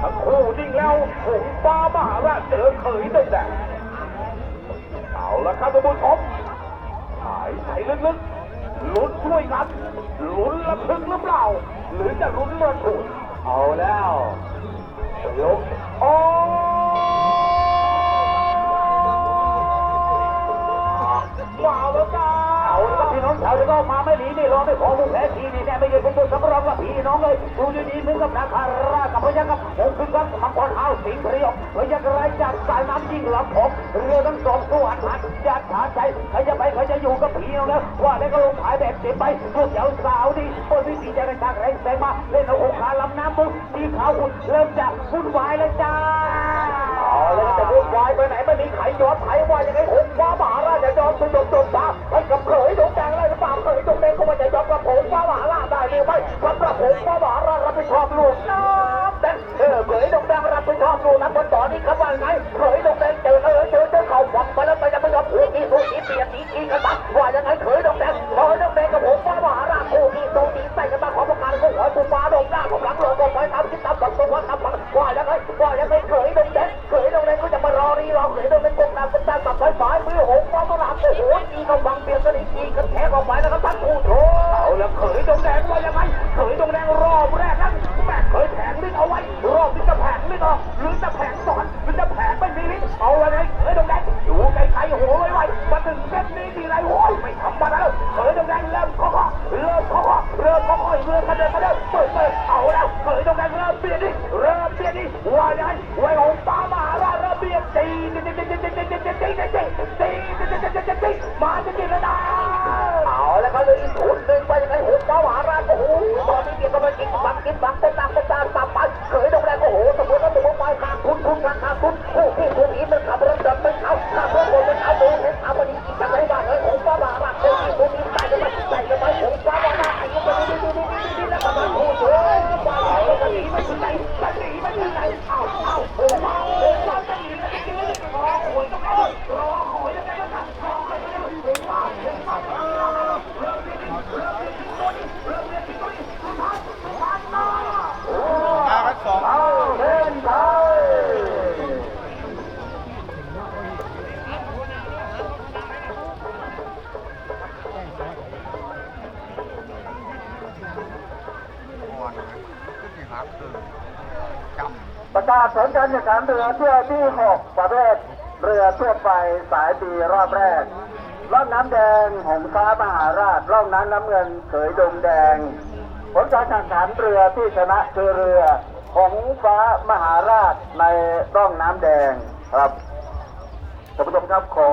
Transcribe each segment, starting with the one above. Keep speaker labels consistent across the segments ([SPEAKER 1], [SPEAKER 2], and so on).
[SPEAKER 1] ทั้งคู่นิ่งแล้วหงส์ฟ้ามหาราชเจอเขยดงแดงเอาละครับท่านผู้ชมหายใจลึกๆลุ้นช่วยกันลุ้นระทึกหรือเปล่า หรือจะลุ้นระทุนเอาแล้วยกโอ้มาแล้วจ้าเอาละครับพี่น้องชาวที่ก็มาไม่หนีนี่รอไม่พอผู้แพ้ทีนี่แน่ไม่ใช่เป็นตัวสำรองกับพี่น้องเลยดูดีๆเหมือนกับนาคารา กับพยัคฆ์กับหงส์พึ่งกับมังกรห้าสิงห์เรียวพยัคฆ์ไรจากสายน้ำยิ่งลำผมเรือทั้งสองสู้หันหันญาติขาใจใครจะไปใครจะอยู่กับพี่น้องแล้วว่าแล้วก็ลงขายแบบเต็มไปพวกเจ้าสาวดีบนวิธีจะกระชากแรงแสงมาเล่นเอาอกขาลำน้ำมึงสีขาวหุ่นเริ่มจะวุ่นวายแล้วจ้าเอาแล้วจะวุ่นวายไปไหนไม่มีใครยอมใครว่ายังไงหงส์ฟ้ามาราชจะยอมสยบจนตาให้กับเขยดงแดง ว่ายังไงเขยดงแดงรอบแรกนั้นแม่เขยแผงลิ้นเอาไว้ รอบนี้จะแผงลิ้นออกหรือจะแผงสอนหรือจะแผงไม่มีลิ้นเอาอะไรเขยดงแดงอยู่ไกลๆโอ้โหไวมาถึงเส้นนี้ทีไรโอ้ยไม่ธรรมดาแล้วเขยดงแดงเริ่มเคาะๆเริ่มเคาะๆเริ่มเคาะๆเริ่มกระเดินกระเดินเปิดเปิดเอาแล้วเขยดงแดงเริ่มเปลี่ยนดิเริ่มเปลี่ยนดิว่ายังไงไว้ของฟ้ามาราชเริ่มเปลี่ยนตีตีตีตีตีตีตีตีตีตีตีตีตีตีตีมาจะกินแล้วนะ กินบังกินบังเต็มตาเป็นตาสับไปเขยตรงแรงโอ้โหสมมติว่าสมมติไปขาดทุนทุนขาดทุนคู่ที่ อ่
[SPEAKER 2] อ
[SPEAKER 1] น
[SPEAKER 2] ก็สิหักคือจำ
[SPEAKER 1] ประกาศผลการแข่งขันเรือเที่ยวที่6ประเภทเรือทั่วไปสายปีรอบแรกร่องน้ำแดงหงฟ้ามหาราชร่องน้ำน้ำเงินเขยดงแดง ผลการแข่งขันเรือที่ชนะคือเรือหงฟ้ามหาราชในร่องน้ำแดงครับท่านผู้ชมครับขอ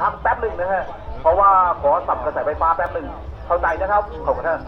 [SPEAKER 1] พักแป๊บหนึ่งนะฮะ เพราะว่าขอสับกระแสไฟฟ้าแป๊บหนึ่งเข้าใจนะครับขอบคุณท่าน